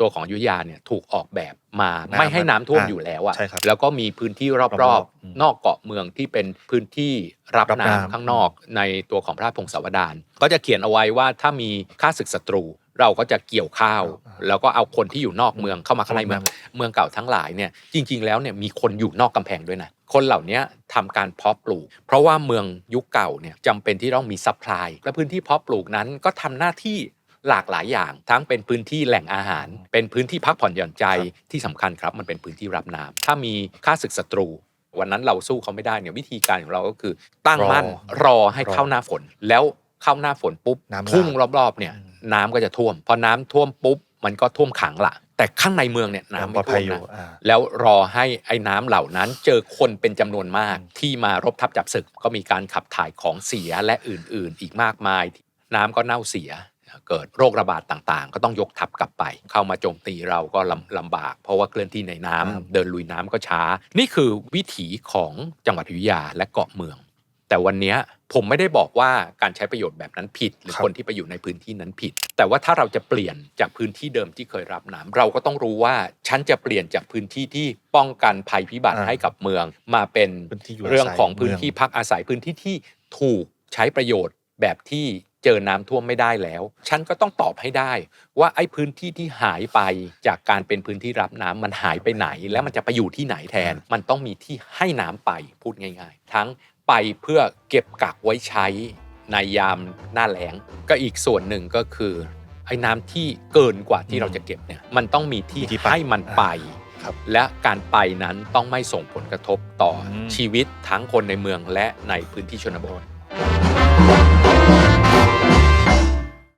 ตัวของอยุธยาเนี่ยถูกออกแบบมาน้ำไม่ให้น้ำท่วมอ่าอยู่แล้วอะใช่ครับแล้วก็มีพื้นที่รรออบบๆอืมๆนอกเกาะเมืองที่เป็นพื้นที่รับรับน้ำน้ำ ข้างนอกในตัวของพระราชพงศาวดารก็จะเขียนเอาไว้ว่าถ้ามีข้าศึกศัตรู เราก็จะเกี่ยวข้าว แล้วก็เอาคนที่อยู่นอกเมืองเข้ามาข้างในเมือง เมืองเก่าทั้งหลายเนี่ยจริง ๆ แล้วเนี่ยมีคนอยู่นอกกำแพงด้วยนะคนเหล่านี้ทำการเพาะปลูก เพราะว่าเมืองยุคเก่าเนี่ยจำเป็นที่ต้องมีซัพพลายและพื้นที่เพาะปลูกนั้นก็ทำหน้าที่ หลากหลายอย่าง ทั้งเป็นพื้นที่แหล่งอาหาร เป็นพื้นที่พักผ่อนหย่อนใจครับที่สำคัญครับ มันเป็นพื้นที่รับน้ำถ้ามีค่าศึกศัตรู วันนั้นเราสู้เขาไม่ได้เนี่ยวิธีการของเราก็คือ ตั้งมั่นรอรอให้เข้าหน้าฝน แล้วเข้าหน้าฝนปุ๊บน้ำหลากทุ่งรอบๆเนี่ยอืมน้ำก็จะท่วม พอน้ำท่วมปุ๊บมันก็ท่วมขังละแต่ข้างในเมืองเนี่ยน้ำน้ำไม่ปลอดท่ภัวยมอยู่นะอ่าแล้วรอให้ไอ้น้ำเหล่านั้นเจอคนเป็นจำนวนมากอืมที่มารบทับจับศึก ก็มีการขับถ่ายของเสียและอื่นๆ อีกมากมาย น้ำก็เน่าเสีย เกิดโรคระบาดต่างๆ ก็ต้องยกทัพกลับไป เข้ามาโจมตีเราก็ลำลำบาก เพราะว่าเคลื่อนที่ในน้ำครับเดินลุยน้ำก็ช้า นี่คือวิถีของจังหวัดอยุธยาและเกาะเมือง แต่วันเนี้ยผมไม่ได้บอกว่าการใช้ประโยชน์แบบนั้นผิด หรือครับคนที่ไปอยู่ในพื้นที่นั้นผิด แต่ว่าถ้าเราจะเปลี่ยนจากพื้นที่เดิมที่เคยรับน้ำเราก็ต้องรู้ว่าฉันจะเปลี่ยนจากพื้นที่ที่ป้องกันภัยพิบัติอ่าให้กับเมือง มาเป็นพื้นที่อยู่อาศัยเรื่องของพื้นเมืองที่พักอาศัยพื้นที่ที่ถูกใช้ประโยชน์แบบที่ เจอน้ำท่วมไม่ได้แล้ว ฉันก็ต้องตอบให้ได้ ว่าไอ้พื้นที่ที่หายไปจากการเป็นพื้นที่รับน้ำมันหายไปไหน แล้วมันจะไปอยู่ที่ไหนแทน มันต้องมีที่ให้น้ำไปพูดง่าย ๆ ทั้งไปเพื่อเก็บกักไว้ใช้ในยามหน้าแล้งก็อีกส่วนหนึ่งก็คือไอ้น้ำที่เกินกว่าที่เราจะเก็บเนี่ยมันต้องมีที่มีที่ไปให้มันไปครับและการไปนั้นต้องไม่ส่งผลกระทบต่ออมชีวิตทั้งคนในเมืองและในพื้นที่ชนบท